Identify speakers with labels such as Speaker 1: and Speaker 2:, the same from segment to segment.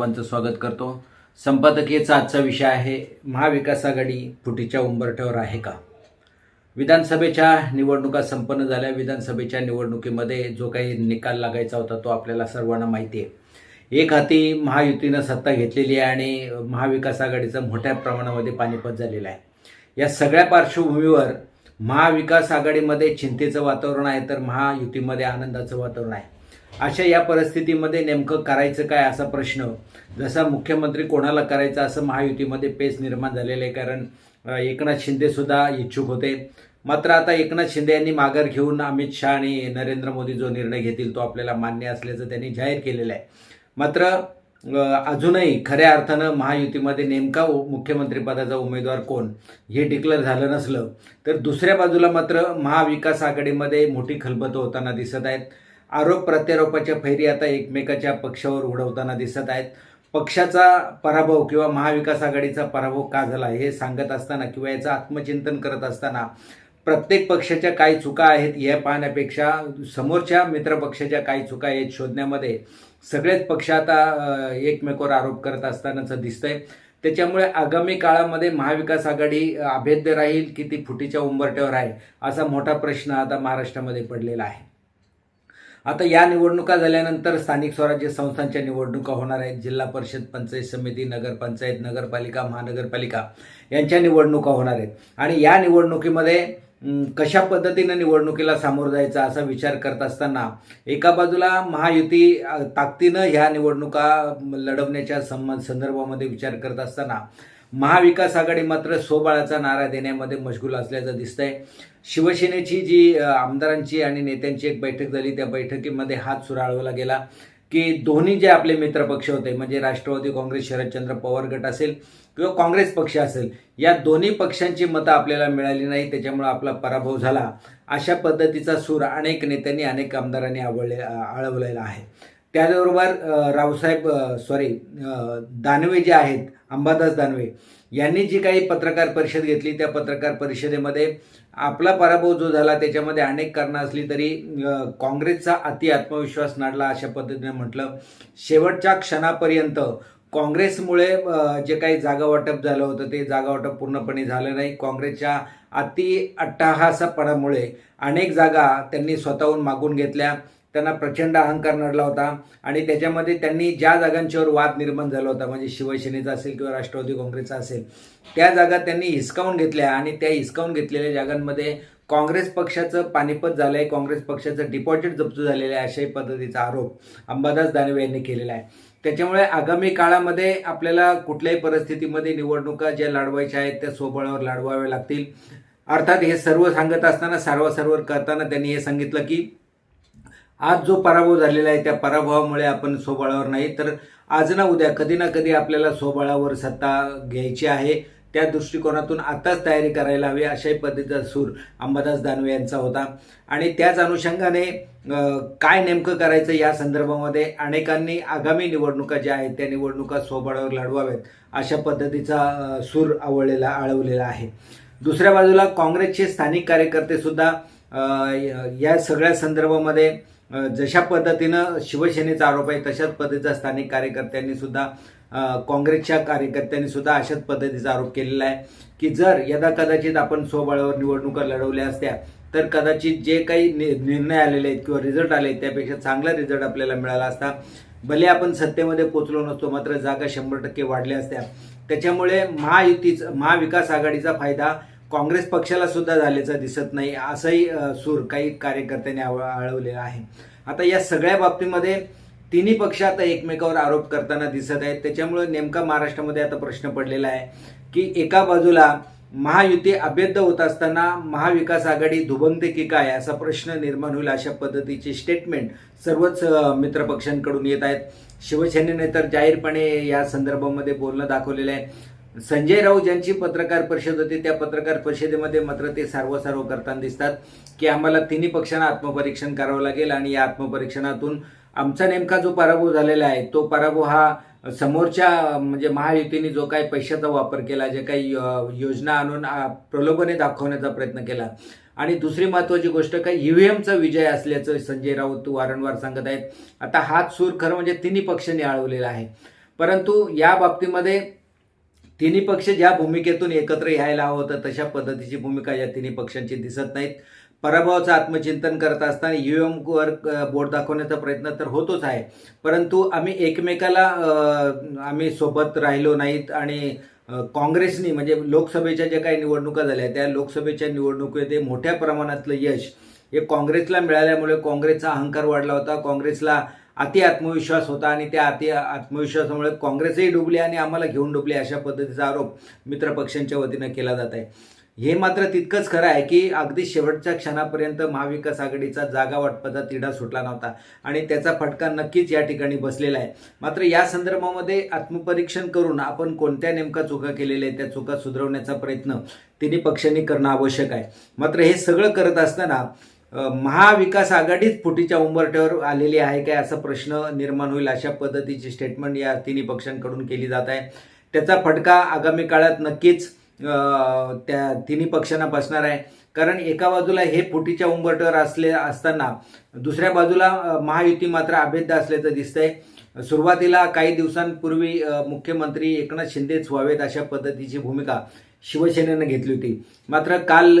Speaker 1: सर्वांचं स्वागत करतो. संपादकीयचा आजचा विषय आहे महाविकास आघाडी फुटीच्या उंबरठ्यावर आहे का? विधानसभेच्या निवडणुका संपन्न झाल्या. विधानसभेच्या निवडणुकीमध्ये जो काही निकाल लागायचा होता तो आपल्याला सर्वांना माहिती आहे. एक हाती महायुतीनं सत्ता घेतलेली आहे आणि महाविकास आघाडीचं मोठ्या प्रमाणामध्ये पाणीपत झालेलं आहे. या सगळ्या पार्श्वभूमीवर महाविकास आघाडीमध्ये चिंतेचं वातावरण आहे तर महायुतीमध्ये आनंदाचं वातावरण आहे. अशा या परिस्थितीमध्ये नेमकं करायचं काय असा प्रश्न? जसा मुख्यमंत्री कोणाला करायचा असं महायुतीमध्ये पेच निर्माण झालेलं आहे कारण एकनाथ शिंदेसुद्धा इच्छुक होते. मात्र आता एकनाथ शिंदे यांनी माघार घेऊन अमित शहा आणि नरेंद्र मोदी जो निर्णय घेतील तो आपल्याला मान्य असल्याचं त्यांनी जाहीर केलेलं आहे. मात्र अजूनही खऱ्या अर्थानं महायुतीमध्ये नेमका उ- मुख्यमंत्रीपदाचा उमेदवार कोण हे डिक्लेअर झालं नसलं तर दुसऱ्या बाजूला मात्र महाविकास आघाडीमध्ये मोठी खलबतं होताना दिसत आहेत. आरोप प्रत्यारोपाच्या फैरी आता एकमेकाच्या पक्षावर उडवताना दिसत आहेत. पक्षाचा पराभव किंवा महाविकास आघाडीचा पराभव का झाला हे सांगत असताना किंवा याचं आत्मचिंतन करत असताना प्रत्येक पक्षाच्या काय चुका आहेत हे पाहण्यापेक्षा समोरच्या मित्रपक्षाच्या काय चुका आहेत शोधण्यामध्ये. सगळेच पक्ष आता एकमेकावर आरोप करत असतानाचं दिसतंय. त्याच्यामुळे आगामी काळामध्ये महाविकास आघाडी अभेद्य राहील की ती फुटीच्या उंबरट्यावर आहे असा मोठा प्रश्न आता महाराष्ट्रामध्ये पडलेला आहे. आता या निवडणुका झाल्यानंतर स्थानिक स्वराज्य संस्थांच्या निवडणुका होणार आहेत. जिल्हा परिषद पंचायत समिती नगरपंचायत नगरपालिका महानगरपालिका यांच्या निवडणुका होणार आहेत. आणि या निवडणुकीमध्ये कशा पद्धतीनं निवडणुकीला सामोरं जायचा असा विचार करत असताना एका बाजूला महायुती ताकदीनं ह्या निवडणुका लढवण्याच्या संबंध संदर्भामध्ये विचार करत असताना महाविकास आघाडी मात्र सोबाळाचा नारा देण्यामध्ये मशगूल असल्याचं दिसतंय. शिवसेनेची जी आमदारांची आणि नेत्यांची एक बैठक झाली त्या बैठकीमध्ये हात सुराळवला गेला की दोन्ही जे आपले मित्रपक्ष होते म्हणजे राष्ट्रवादी काँग्रेस शरदचंद्र पवार गट असेल किंवा काँग्रेस पक्ष असेल या दोन्ही पक्षांची मतं आपल्याला मिळाली नाही त्याच्यामुळे आपला पराभव झाला. अशा पद्धतीचा सूर अनेक नेत्यांनी अनेक आमदारांनी आवळले आळवलेला आहे. त्याचबरोबर रावसाहेब सॉरी दानवे जे आहेत अंबादास दानवे यांनी जी काही पत्रकार परिषद घेतली त्या पत्रकार परिषदेमध्ये आपला पराभव जो झाला त्याच्यामध्ये अनेक कारणं असली तरी काँग्रेसचा अति आत्मविश्वास नाडला अशा पद्धतीने म्हटलं. शेवटच्या क्षणापर्यंत काँग्रेसमुळे जे काही जागा वाटप झालं होतं ते जागा वाटप पूर्णपणे झालं नाही. काँग्रेसच्या अति अट्टाहासपणामुळे अनेक जागा त्यांनी स्वतःहून मागून घेतल्या. त्यांना प्रचंड अहंकार नडला होता. आणि त्याच्यामध्ये त्यांनी ज्या जागांच्यावर वाद निर्माण झाला होता म्हणजे शिवसेनेचा असेल किंवा राष्ट्रवादी काँग्रेसचा असेल त्या जागा त्यांनी हिसकावून घेतल्या आणि त्या हिसकावून घेतलेल्या जागांमध्ये काँग्रेस पक्षाचं पानिपत झालं आहे काँग्रेस पक्षाचं डिपॉझिट जप्त झालेलं आहे अशाही पद्धतीचा आरोप अंबादास दानवे यांनी केलेला आहे. त्याच्यामुळे आगामी काळामध्ये आपल्याला कुठल्याही परिस्थितीमध्ये निवडणुका ज्या लढवायच्या आहेत त्या सोबळावर लढवाव्या लागतील. अर्थात हे सर्व सांगत असताना सारवासारव करताना त्यांनी हे सांगितलं की आज जो पराभव झालेला आहे त्या पराभवामुळे आपण स्वबळावर नाही तर आज ना उद्या कधी ना कधी आपल्याला स्वबळावर सत्ता घ्यायची आहे. त्या दृष्टिकोनातून आताच तयारी करायला हवी अशाही पद्धतीचा सूर अंबादास दानवे यांचा होता. आणि त्याच अनुषंगाने काय नेमकं करायचं या संदर्भामध्ये अनेकांनी आगामी निवडणुका ज्या आहेत त्या निवडणुका स्वबळावर लढवाव्यात अशा पद्धतीचा सूर आवळलेला आळवलेला आहे. दुसऱ्या बाजूला काँग्रेसचे स्थानिक कार्यकर्ते सुद्धा या सगळ्या संदर्भामध्ये जशा पद्धतीनं शिवसेनेचा आरोप आहे तशाच पद्धतीचा स्थानिक कार्यकर्त्यांनी सुद्धा काँग्रेसच्या कार्यकर्त्यांनी सुद्धा अशाच पद्धतीचा आरोप केलेला आहे की जर यदा कदाचित आपण स्वबळावर निवडणुका लढवल्या असत्या तर कदाचित जे काही नि- निर्णय आलेले आहेत किंवा रिझल्ट आले आहेत त्यापेक्षा चांगला रिझल्ट आपल्याला मिळाला असता भले आपण सत्तेमध्ये पोचलो नसतो मात्र जागा शंभर टक्के वाढल्या असत्या. त्याच्यामुळे महायुतीच महाविकास आघाडीचा फायदा काँग्रेस पक्षाला सुद्धा झाल्याचं दिसत नाही असाही सूर काही कार्यकर्त्यांनी आव आळवलेला आहे. आता या सगळ्या बाबतीमध्ये तिन्ही पक्ष आता एकमेकावर आरोप करताना दिसत आहेत. त्याच्यामुळे नेमका महाराष्ट्रामध्ये आता प्रश्न पडलेला आहे की एका बाजूला महायुती अभेद्य होत असताना महाविकास आघाडी दुभंगते की काय असा प्रश्न निर्माण होईल अशा पद्धतीचे स्टेटमेंट सर्वच मित्रपक्षांकडून येत आहेत. शिवसेनेने तर जाहीरपणे या संदर्भामध्ये बोलणं दाखवलेलं आहे. संजय राऊत ज्यांची पत्रकार परिषद होती. त्या पत्रकार परिषदेमध्ये मात्र ते सार्वसार्व करताना दिसतात की आम्हाला तिन्ही पक्षांना आत्मपरीक्षण करावं लागेल आणि या आत्मपरीक्षणातून आमचा नेमका जो पराभव झालेला आहे तो पराभव हा समोरच्या म्हणजे महायुतीने जो काही पैशाचा वापर केला जे काही योजना आणून प्रलोभने दाखवण्याचा प्रयत्न केला. आणि दुसरी महत्वाची गोष्ट काय ईव्हीएमचा विजय असल्याचं संजय राऊत वारंवार सांगत आहेत. आता हाच सूर खरं म्हणजे तिन्ही पक्षांनी आळवलेला आहे. परंतु या बाबतीमध्ये तिन्ही पक्ष ज्या भूमिकेतून एकत्र यायला हवं होतं तशा पद्धतीची भूमिका या तिन्ही पक्षांची दिसत नाहीत. पराभवाचं आत्मचिंतन करत असताना यू वर बोट दाखवण्याचा प्रयत्न तर होतोच आहे. परंतु आम्ही एकमेकाला आम्ही सोबत राहिलो नाहीत आणि काँग्रेसनी म्हणजे लोकसभेच्या ज्या काही निवडणुका झाल्या त्या लोकसभेच्या निवडणुकीमध्ये मोठ्या प्रमाणातलं यश हे काँग्रेसला मिळाल्यामुळे काँग्रेसचा अहंकार वाढला होता. काँग्रेसला अति आत्मविश्वास होता आणि त्या अति आत्मविश्वासामुळे काँग्रेसही डुबली आणि आम्हाला घेऊन डुबले अशा पद्धतीचा आरोप मित्रपक्षांच्या वतीनं केला जात आहे. हे मात्र तितकंच खरं आहे की अगदी शेवटच्या क्षणापर्यंत महाविकास आघाडीचा जागा वाटपाचा तिढा सुटला नव्हता आणि त्याचा फटका नक्कीच या ठिकाणी बसलेला आहे. मात्र या संदर्भामध्ये आत्मपरीक्षण करून आपण कोणत्या नेमका चुका केलेल्या आहेत त्या चुका सुधारवण्याचा प्रयत्न तिन्ही पक्षांनी करणं आवश्यक आहे. मात्र हे सगळं करत असताना महाविकास आघाडीच फुटीच्या उंबरठ्यावर आलेली आहे काय असा प्रश्न निर्माण होईल अशा पद्धतीची स्टेटमेंट या तिन्ही पक्षांकडून केली जात आहे. त्याचा फटका आगामी काळात नक्कीच त्या तिन्ही पक्षांना बसणार आहे. कारण एका बाजूला हे फुटीच्या उंबरठ्यावर असले असताना दुसऱ्या बाजूला महायुती मात्र अभेद्य असल्याचं दिसतंय. सुरुवातीला काही दिवसांपूर्वी मुख्यमंत्री एकनाथ शिंदेच व्हावेत अशा पद्धतीची भूमिका. शिवसेनेनं घेतली होती. मात्र काल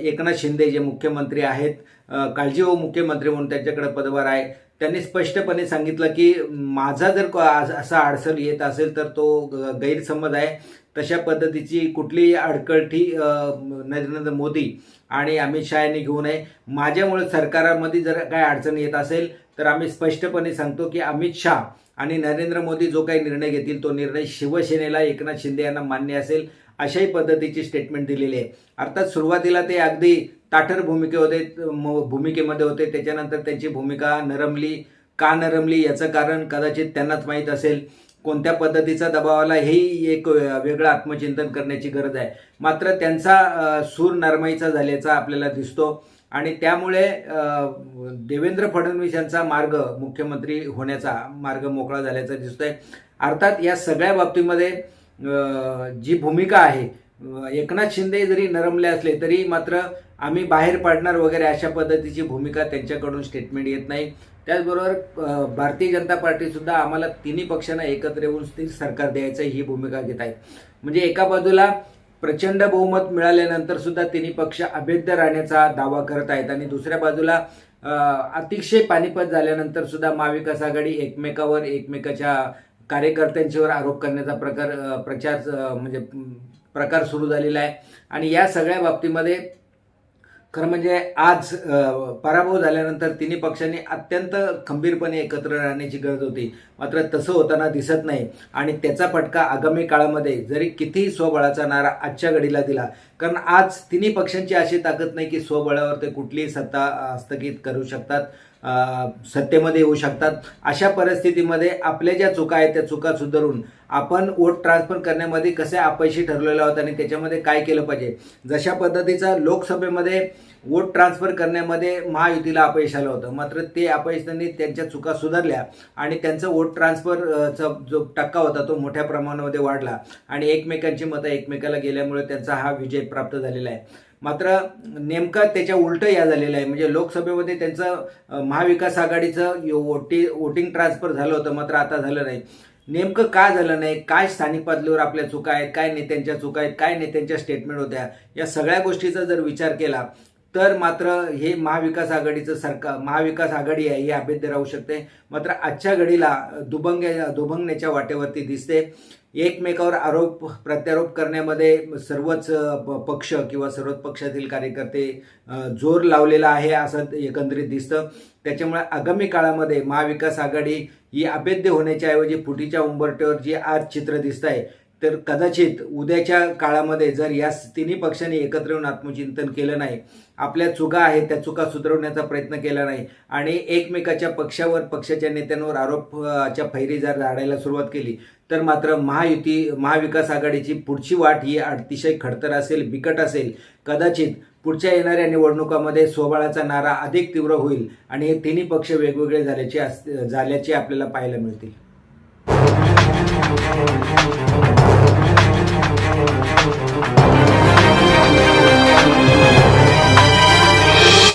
Speaker 1: एकनाथ शिंदे जे मुख्यमंत्री आहेत अ, काळजी मुख्यमंत्री म्हणून त्यांच्याकडे पदभार आहे. त्यांनी स्पष्टपणे सांगितलं की माझा जर को- असा अडचण येत असेल तर तो ग- गैरसमज आहे. तशा पद्धतीची कुठलीही अडकळठी नरेंद्र मोदी आणि अमित शहा यांनी घेऊ नये. माझ्यामुळे सरकारामध्ये जर काही अडचण येत असेल तर आम्ही स्पष्टपणे सांगतो की अमित शहा आणि नरेंद्र मोदी जो काही निर्णय घेतील तो निर्णय शिवसेनेला एकनाथ शिंदे यांना मान्य असेल. अशाही पद्धतीची स्टेटमेंट दिलेली आहे. अर्थात सुरुवातीला ते अगदी ताठर भूमिके होते म- भूमिकेमध्ये होते. त्याच्यानंतर त्यांची भूमिका नरमली का नरमली याचं कारण कदाचित त्यांनाच माहीत असेल. कोणत्या पद्धतीचा दबाव आला हेही एक वेगळं आत्मचिंतन करण्याची गरज आहे. मात्र त्यांचा सूर नरमाईचा झाल्याचा आपल्याला दिसतो. आणि त्यामुळे देवेंद्र फडणवीस यांचा मार्ग मुख्यमंत्री होण्याचा मार्ग मोकळा झाल्याचा दिसतोय. अर्थात या सगळ्या बाबतीमध्ये जी भूमिका आहे एकनाथ शिंदे जरी नरमले असले तरी मात्र आम्ही बाहेर पाडणार वगैरे अशा पद्धतीची भूमिका त्यांच्याकडून स्टेटमेंट येत नाही. त्याचबरोबर भारतीय जनता पार्टीसुद्धा आम्हाला तिन्ही पक्षांना एकत्र येऊन स्थिर सरकार द्यायचं ही भूमिका घेत आहे. म्हणजे एका बाजूला प्रचंड बहुमत मिळाल्यानंतर सुद्धा तिन्ही पक्ष अभेद्य राहण्याचा दावा करत आहेत आणि दुसऱ्या बाजूला अतिशय पानिपत झाल्यानंतर सुद्धा महाविकास आघाडी एकमेकावर एकमेकाच्या कार्यकर्त्यांच्यावर आरोप करण्याचा प्रकार प्रचार म्हणजे प्रकार सुरू झालेला आहे. आणि या सगळ्या बाबतीमध्ये खरं म्हणजे आज पराभव झाल्यानंतर तिन्ही पक्षांनी अत्यंत खंबीरपणे एकत्र राहण्याची गरज होती. मात्र तसं होताना दिसत नाही. आणि त्याचा फटका आगामी काळामध्ये जरी कितीही स्वबळाचा नारा आजच्या घडीला दिला कारण आज तिन्ही पक्षांची अशी ताकद नाही की स्वबळावर ते कुठलीही सत्ता स्थगित करू शकतात. सत्तेमध्ये येऊ शकतात. अशा परिस्थितीमध्ये आपल्या ज्या चुका आहेत त्या चुका सुधारून आपण वोट ट्रान्सफर करण्यामध्ये कसे अपयशी ठरलेलो आहोत आणि त्याच्यामध्ये काय केलं पाहिजे? जशा पद्धतीचा लोकसभेमध्ये वोट ट्रान्सफर करण्यामध्ये महायुतीला अपयश आलं होतं. मात्र ते अपयश त्यांनी त्यांच्या चुका सुधारल्या आणि त्यांचं वोट ट्रान्सफरचा जो टक्का होता तो मोठ्या प्रमाणामध्ये वाढला. आणि एकमेकांची मतं एकमेकाला गेल्यामुळे त्यांचा हा विजय प्राप्त झालेला आहे. मात्र नेमकं त्याच्या उलटं या झालेलं आहे. म्हणजे लोकसभेमध्ये त्यांचं महाविकास आघाडीचं वोटी वोटिंग ट्रान्सफर झालं होतं मात्र आता झालं नाही. नेमकं का झालं नाही? काय स्थानिक पातळीवर आपल्या चुका आहेत? काय नेत्यांच्या चुका आहेत? काय नेत्यांच्या स्टेटमेंट होत्या? या सगळ्या गोष्टीचा जर विचार केला तर मात्र हे महाविकास आघाडीचं सरकार महाविकास आघाडी आहे ही अभेद्य राहू शकते. मात्र आजच्या घडीला दुभंग दुभंगण्याच्या वाटेवरती दिसते. एकमेकावर आरोप प्रत्यारोप करण्यामध्ये सर्वच प- पक्ष किंवा सर्वच पक्षातील कार्यकर्ते जोर लावलेला आहे असं एकंदरीत दिसतं. त्याच्यामुळे आगामी काळामध्ये महाविकास आघाडी ही अभेद्य होण्याच्या ऐवजी फुटीच्या उंबरट्यावर जे आज चित्र दिसत आहे तर कदाचित उद्याच्या काळामध्ये जर या तिन्ही पक्षांनी एकत्र येऊन आत्मचिंतन केलं नाही आपल्या चुका आहेत त्या चुका सुधारवण्याचा प्रयत्न केला नाही आणि एकमेकाच्या पक्षावर पक्षाच्या नेत्यांवर आरोपच्या फैरी जर झाडायला सुरुवात केली तर मात्र महायुती महाविकास आघाडीची पुढची वाट ही अतिशय खडतर असेल बिकट असेल. कदाचित पुढच्या येणाऱ्या निवडणुकामध्ये स्वबळाचा नारा अधिक तीव्र होईल आणि हे तिन्ही पक्ष वेगवेगळे झाल्याचे अस- झाल्याचे आपल्याला पाहायला मिळतील.